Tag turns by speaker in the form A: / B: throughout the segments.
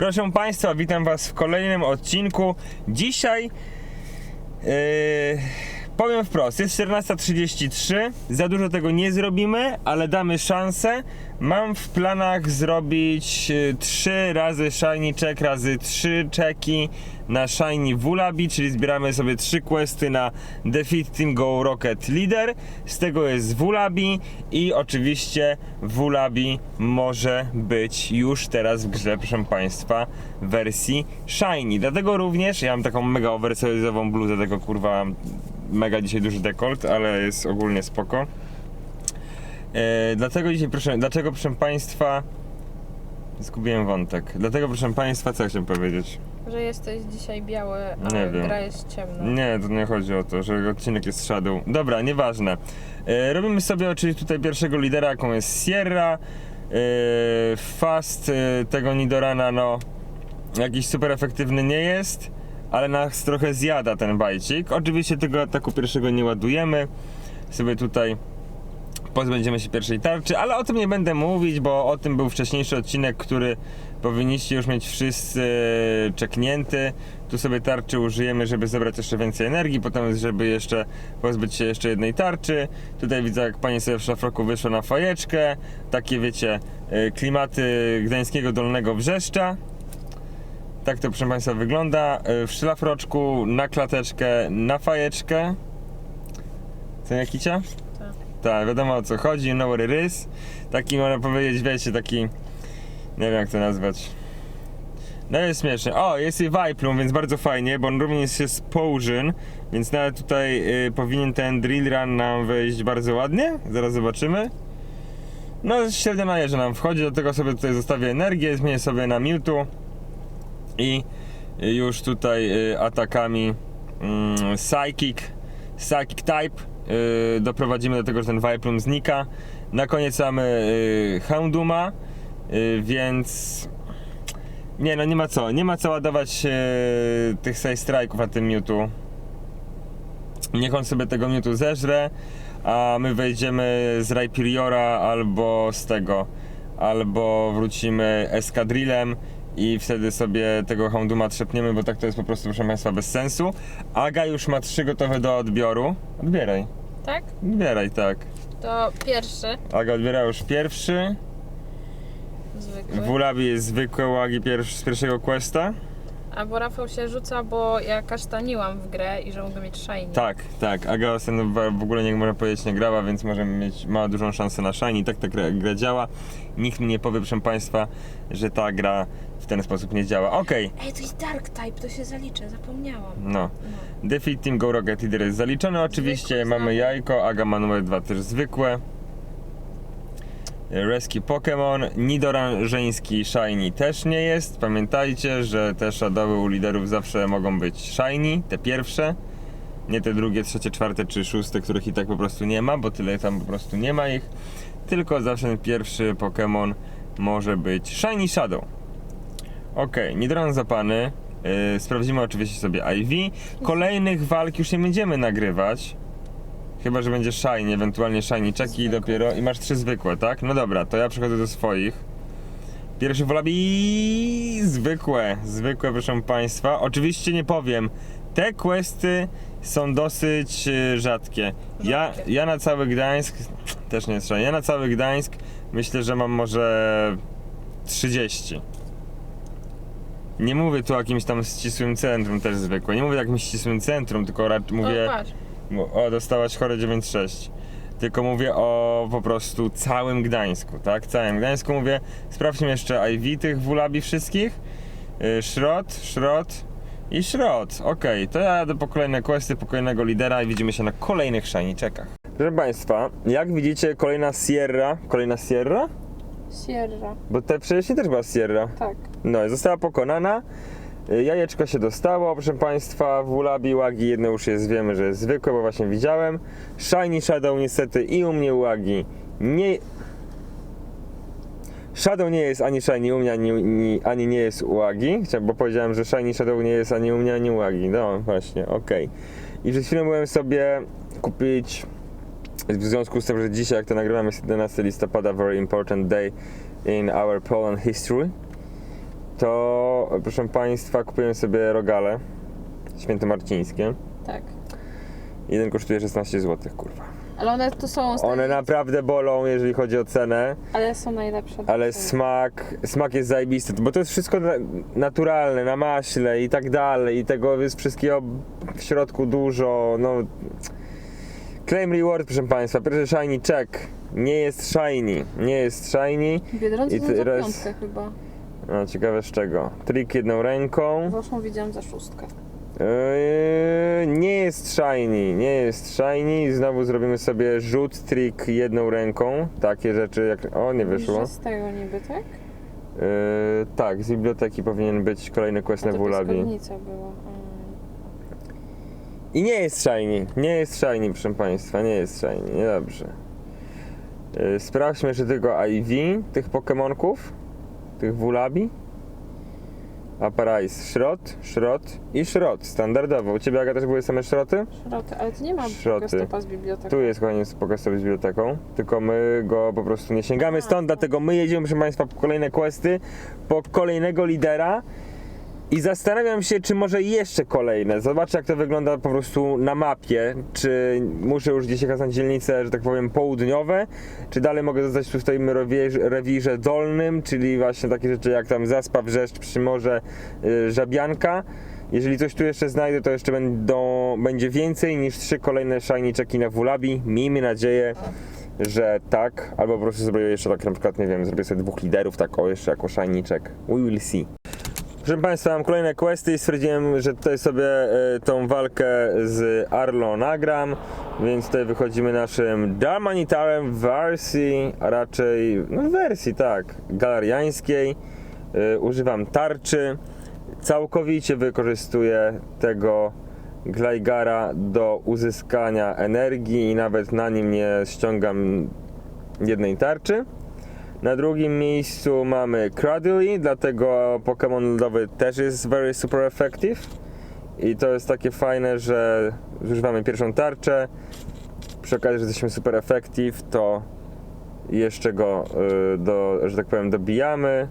A: Proszę Państwa, witam Was w kolejnym odcinku. Dzisiaj yy, powiem wprost, jest 14.33. Za dużo tego nie zrobimy, ale damy szansę. Mam w planach zrobić 3 razy shiny check razy 3 czeki na shiny Wulabi, czyli zbieramy sobie 3 questy na Defeat Team Go Rocket Leader. Z tego jest Wulabi i oczywiście Wulabi może być już teraz w grze, proszę Państwa, wersji shiny. Dlatego również, ja mam taką mega oversize'ową bluzę, tego kurwa mega dzisiaj duży dekolt, ale jest ogólnie spoko. E, dlatego dzisiaj proszę, dlaczego proszę Państwa zgubiłem wątek. Dlatego proszę Państwa, co chciałem powiedzieć?
B: Że jesteś dzisiaj biały, a
A: Nie wiem.
B: gra jest ciemna.
A: Nie, to nie chodzi o to, że odcinek jest Shadow. Dobra, nieważne. E, robimy sobie oczywiście tutaj pierwszego lidera, jaką jest Sierra. E, fast e, tego Nidorana, no jakiś super efektywny nie jest, ale nas trochę zjada ten bajcik. Oczywiście tego ataku pierwszego nie ładujemy. Sobie tutaj pozbędziemy się pierwszej tarczy, ale o tym nie będę mówić, bo o tym był wcześniejszy odcinek, który powinniście już mieć wszyscy czeknięty. Tu sobie tarczy użyjemy, żeby zebrać jeszcze więcej energii, potem żeby jeszcze pozbyć się jeszcze jednej tarczy. Tutaj widzę, jak pani sobie w szlafroku wyszła na fajeczkę. Takie wiecie, y, klimaty gdańskiego Dolnego Wrzeszcza. Tak to proszę Państwa wygląda. Y, W szlafroczku, na klateczkę, na fajeczkę. Co nie kicia?
B: Tak.
A: Wiadomo o co chodzi, you know what it is. Taki można powiedzieć, wiecie, taki. Nie wiem jak to nazwać. No jest śmieszny. O, jest i Viplum, więc bardzo fajnie, bo on również jest Potion, więc nawet tutaj y, powinien ten drill run nam wyjść bardzo ładnie. Zaraz zobaczymy. No, średnio na jeże nam wchodzi, do tego sobie tutaj zostawię energię, zmienię sobie na Mewtwo i y, już tutaj y, atakami mm, Psychic, Psychic Type y, doprowadzimy do tego, że ten Viplum znika. Na koniec mamy y, Hounduma, y, więc nie no nie ma co, nie ma co ładować y, tych side strike'ów na tym Mewtwo. Niech on sobie tego Mewtwo zeżre, a my wejdziemy z Rhyperiora albo z tego, albo wrócimy Eskadrillem i wtedy sobie tego Hounduma trzepniemy, bo tak to jest po prostu, proszę Państwa, bez sensu. Aga już ma trzy gotowe do odbioru. Odbieraj,
B: Tak?
A: odbieraj, tak.
B: To pierwszy,
A: Aga odbiera już pierwszy.
B: zwykły.
A: W Ulabi jest zwykłe łagi pierwszy, z pierwszego questa.
B: A bo Rafał się rzuca, bo ja kasztaniłam w grę i że mogę mieć shiny.
A: Tak, tak. Aga ostatnio w ogóle nie można powiedzieć nie grała, więc możemy mieć, ma dużą szansę na shiny. Tak ta gra, gra działa. Nikt mi nie powie, proszę Państwa, że ta gra w ten sposób nie działa. Okej,
B: Ej, to jest Dark Type, to się zaliczy, zapomniałam.
A: no.
B: No.
A: Defeat Team Go Rocket Leader jest zaliczony oczywiście.
B: Zwykły
A: Mamy jajko, Aga ma numer 2 też zwykłe. Rescue Pokémon, Nidoran żeński Shiny też nie jest. Pamiętajcie, że te shadowy u liderów zawsze mogą być Shiny, te pierwsze. Nie te drugie, trzecie, czwarte czy szóste, których i tak po prostu nie ma, bo tyle tam po prostu nie ma ich. Tylko zawsze ten pierwszy Pokémon może być Shiny Shadow. Ok, Nidoran zapany. Yy, sprawdzimy oczywiście sobie IV. Kolejnych walk już nie będziemy nagrywać. Chyba, że będzie shiny, ewentualnie shiny czeki
B: Zwykłe.
A: dopiero. I masz trzy zwykłe, tak? No dobra, to ja przechodzę do swoich. Pierwszy wolabi zwykłe, zwykłe proszę państwa. Oczywiście nie powiem, te questy są dosyć y, rzadkie. Ja, ja na cały Gdańsk, też nie shiny, ja na cały Gdańsk myślę, że mam może 30. Nie mówię tu o jakimś tam ścisłym centrum też zwykłe. Nie mówię o jakimś ścisłym centrum, tylko raczej mówię.
B: O.
A: O, dostałaś chore 9.6. Tylko mówię o po prostu całym Gdańsku, tak? Całym Gdańsku mówię. Sprawdźmy jeszcze IV tych wulabi wszystkich. Yy, szrot, szrot i szrot. Okej, to ja jadę po kolejne questy, po kolejnego lidera i widzimy się na kolejnych szajniczekach. Proszę Państwa, jak widzicie kolejna Sierra, kolejna Sierra?
B: Sierra.
A: Bo te wcześniej też była Sierra.
B: Tak.
A: No, została pokonana. Y, Jajeczko się dostało, proszę Państwa. W Ulabi łagi jedno już jest, wiemy, że jest zwykłe, bo właśnie widziałem. Shiny Shadow niestety i u mnie łagi nie... Shadow nie jest ani Shiny u mnie, ani, ani, ani nie jest łagi. Bo powiedziałem, że Shiny Shadow nie jest ani u mnie, ani łagi. No właśnie, okej. I przed chwilą byłem sobie kupić w związku z tym, że dzisiaj, jak to nagrywam, jest 11 listopada, very important day in our Poland history. To proszę Państwa kupiłem sobie rogale świętomarcińskie.
B: Tak.
A: Jeden kosztuje 16 zł, kurwa.
B: Ale one to są...
A: One naprawdę bolą, jeżeli chodzi o cenę,
B: Ale są najlepsze.
A: ale smak, smak jest zajebisty, bo to jest wszystko na- naturalne, na maśle i tak dalej, i tego jest wszystkiego w środku dużo, no... Claim reward, proszę Państwa, pierwszy shiny check, nie jest shiny, nie jest shiny,
B: Biedronce
A: I
B: są za
A: teraz-
B: piątkę chyba.
A: No ciekawe z czego, trik jedną ręką,
B: Waszą widziałam za szóstkę.
A: Yy, nie jest shiny, nie jest shiny. Znowu zrobimy sobie rzut, trik jedną ręką. Takie rzeczy jak. O, nie wyszło.
B: z tego niby, tak?
A: Yy, tak, z biblioteki powinien być kolejny quest na
B: A to
A: Wulabi.
B: była.
A: I nie jest shiny, nie jest shiny, proszę Państwa, nie jest shiny, niedobrze. Yy, sprawdźmy jeszcze tylko IV tych Pokemonków, tych Wulabi. Aparais, szrot, szrot i szrot, standardowo. U Ciebie Aga też były same szroty?
B: Szroty, ale to nie ma
A: Szroty.
B: stopa z biblioteki.
A: Tu jest kochani pokaz z biblioteką, tylko my go po prostu nie sięgamy stąd, dlatego my jedziemy, proszę Państwa, po kolejne questy, po kolejnego lidera i zastanawiam się, czy może jeszcze kolejne. Zobaczę, jak to wygląda po prostu na mapie, czy muszę już gdzieś jechać na dzielnice, że tak powiem, południowe, czy dalej mogę zostać tu w tym rewirze, dolnym, czyli właśnie takie rzeczy jak tam Zaspa, Wrzeszcz, Przymorze, yy, Żabianka. Jeżeli coś tu jeszcze znajdę, to jeszcze będą, będzie więcej niż trzy kolejne shiny checki na Wulabi. Miejmy nadzieję, że tak. Albo po prostu zrobię jeszcze tak na przykład, nie wiem, zrobię sobie dwóch liderów, tak o, jeszcze jako shiny check. We will see. Proszę Państwa, mam kolejne questy i stwierdziłem, że tutaj sobie e, tą walkę z Arlo nagram, więc tutaj wychodzimy naszym Darmanitarem w wersji, a raczej, no wersji tak, galariańskiej. E, używam tarczy. Całkowicie wykorzystuję tego Glaigara do uzyskania energii i nawet na nim nie ściągam jednej tarczy. Na drugim miejscu mamy Cradily, dlatego Pokémon lodowy też jest very super effective. I to jest takie fajne, że zużywamy pierwszą tarczę. Przy okazji, że jesteśmy super effective, to jeszcze go, y, do, że tak powiem, dobijamy.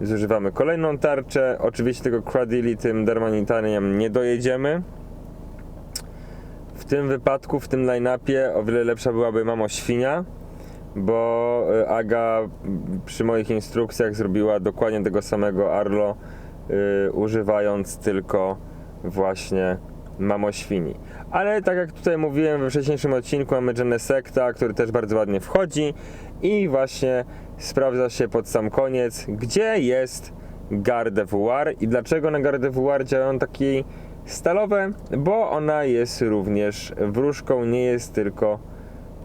A: Zużywamy kolejną tarczę. Oczywiście tego Cradily tym Darmanitariem nie dojedziemy. W tym wypadku, w tym line-upie o wiele lepsza byłaby Mamo Świnia bo y, Aga przy moich instrukcjach zrobiła dokładnie tego samego Arlo, y, używając tylko właśnie mamoświni. Ale tak jak tutaj mówiłem we wcześniejszym odcinku, mamy Genesekta, który też bardzo ładnie wchodzi i właśnie sprawdza się pod sam koniec, gdzie jest Gardevoir i dlaczego na Gardevoir działają takie stalowe, bo ona jest również wróżką, nie jest tylko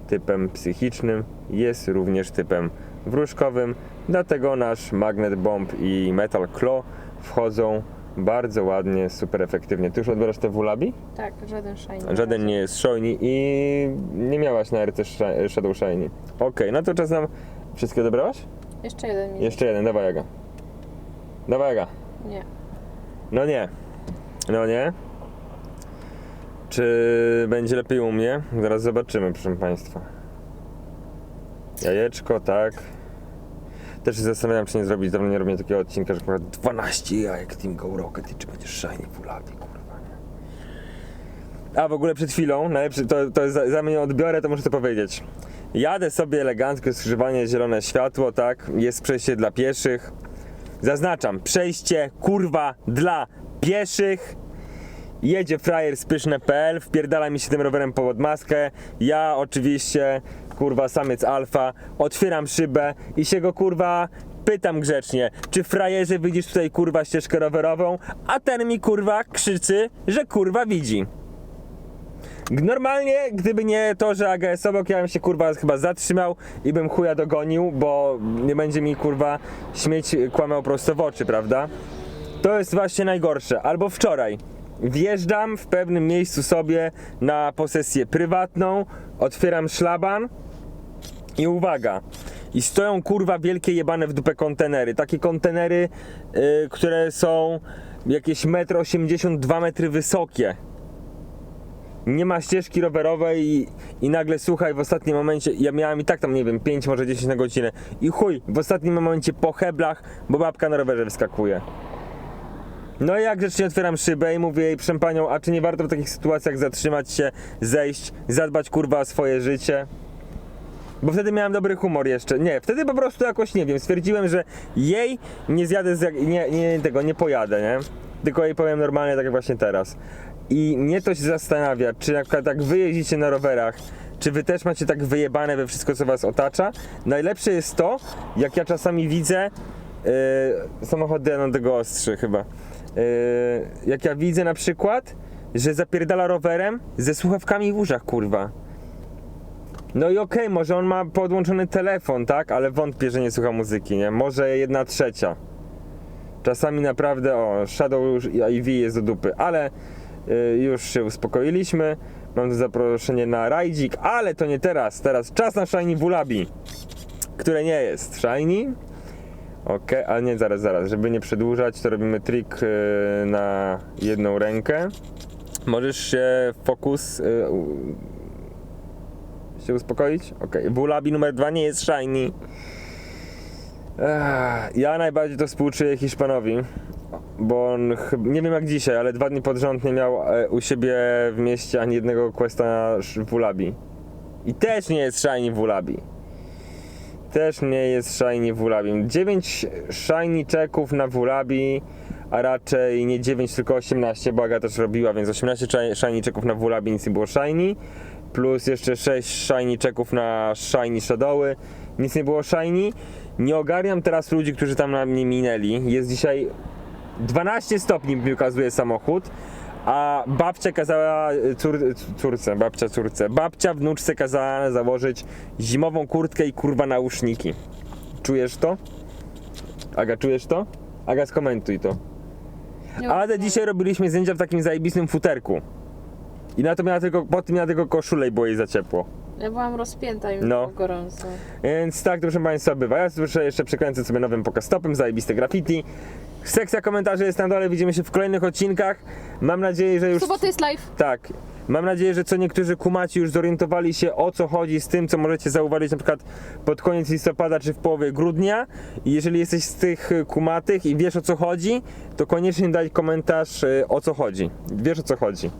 A: typem psychicznym, jest również typem wróżkowym, dlatego nasz Magnet Bomb i Metal Claw wchodzą bardzo ładnie, super efektywnie. Ty już odbierasz te wulabi?
B: Tak, żaden shiny.
A: Żaden nie jest shiny i nie miałaś na RC Shadow Shiny. Okej, no to czas nam... Wszystkie odebrałaś?
B: Jeszcze jeden mi.
A: Jeszcze jeden, dawaj Aga. Dawaj Aga.
B: Nie.
A: No nie. No nie. Czy będzie lepiej u mnie? Zaraz zobaczymy, proszę Państwa. Jajeczko, tak. Też się zastanawiam, czy nie zrobić, dawno nie robię takiego odcinka, że akurat 12 jajek Team Go Rocket i czy będziesz shiny full kurwa, nie? A w ogóle przed chwilą, najlepszy, to, to jest, za- zanim odbiorę, to muszę to powiedzieć. Jadę sobie elegancko, skrzyżowanie zielone światło, tak, jest przejście dla pieszych. Zaznaczam, przejście kurwa dla pieszych. Jedzie frajer z pyszne.pl, wpierdala mi się tym rowerem pod maskę. Ja oczywiście, kurwa, samiec alfa, otwieram szybę i się go kurwa pytam grzecznie, czy frajerze widzisz tutaj kurwa ścieżkę rowerową? A ten mi kurwa krzyczy, że kurwa widzi. Normalnie, gdyby nie to, że AGS obok, ja bym się kurwa chyba zatrzymał i bym chuja dogonił, bo nie będzie mi kurwa śmieć kłamał prosto w oczy, prawda? To jest właśnie najgorsze. Albo wczoraj. Wjeżdżam w pewnym miejscu sobie na posesję prywatną, otwieram szlaban i uwaga. I stoją kurwa wielkie jebane w dupę kontenery. Takie kontenery, yy, które są jakieś 1,82 m metry wysokie. nie ma ścieżki rowerowej i, i nagle słuchaj w ostatnim momencie, ja miałem i tak tam nie wiem, 5 może 10 na godzinę i chuj, w ostatnim momencie po heblach, bo babka na rowerze wyskakuje. No i jak grzecznie otwieram szybę i mówię jej, proszę panią, a czy nie warto w takich sytuacjach zatrzymać się, zejść, zadbać kurwa o swoje życie? Bo wtedy miałem dobry humor jeszcze. Nie, wtedy po prostu jakoś nie wiem, stwierdziłem, że jej nie zjadę, z nie, nie tego, nie pojadę, nie? Tylko jej powiem normalnie, tak jak właśnie teraz. I mnie to się zastanawia, czy na przykład jak wy jeździcie na rowerach, czy wy też macie tak wyjebane we wszystko, co was otacza? Najlepsze jest to, jak ja czasami widzę yy, samochody jadą tego ostrzy chyba. Yy, jak ja widzę na przykład, że zapierdala rowerem ze słuchawkami w uszach, kurwa. No i okej, może on ma podłączony telefon, tak? Ale wątpię, że nie słucha muzyki, nie? Może jedna trzecia. Czasami naprawdę, o, Shadow IV jest do dupy, ale y, już się uspokoiliśmy. Mam tu zaproszenie na rajdzik, ale to nie teraz. Teraz czas na Shiny Wulabi, które nie jest Shiny. Okej, a nie, zaraz, zaraz. Żeby nie przedłużać, to robimy trik y, na jedną rękę. Możesz się fokus y, się uspokoić? Okej. Wulabi numer dwa nie jest shiny. Ja najbardziej to współczuję Hiszpanowi, bo on, nie wiem jak dzisiaj, ale dwa dni pod rząd nie miał e, u siebie w mieście ani jednego questa sz- Wulabi. I też nie jest shiny Wulabi. Też nie jest shiny Wulabi. 9 shiny czeków na Wulabi, a raczej nie 9, tylko 18, bo Aga też robiła, więc 18 shi- shiny czeków na Wulabi, nic nie było shiny. Plus jeszcze 6 shiny czeków na shiny shadowy, nic nie było shiny. Nie ogarniam teraz ludzi, którzy tam na mnie minęli. Jest dzisiaj 12 stopni mi ukazuje samochód, a babcia kazała y, cór, córce, babcia córce, babcia wnuczce kazała założyć zimową kurtkę i kurwa nauszniki. Czujesz to? Aga, czujesz to? Aga, skomentuj to.
B: Nie
A: Ale dzisiaj robiliśmy zdjęcia w takim zajebistym futerku. I na to miała tylko, po tym miała tylko koszulę i było jej za ciepło.
B: Ja byłam rozpięta i
A: No.
B: było gorąco.
A: Więc tak, proszę Państwa, bywa. Ja słyszę, jeszcze przekręcę sobie nowym pokastopem, zajebiste graffiti. Sekcja komentarzy jest na dole, widzimy się w kolejnych odcinkach. Mam nadzieję, że
B: W
A: już...
B: sobotę jest live.
A: Tak. Mam nadzieję, że co niektórzy kumaci już zorientowali się o co chodzi z tym, co możecie zauważyć na przykład pod koniec listopada czy w połowie grudnia. I jeżeli jesteś z tych y, kumatych i wiesz o co chodzi, to koniecznie daj komentarz y, o co chodzi. Wiesz o co chodzi.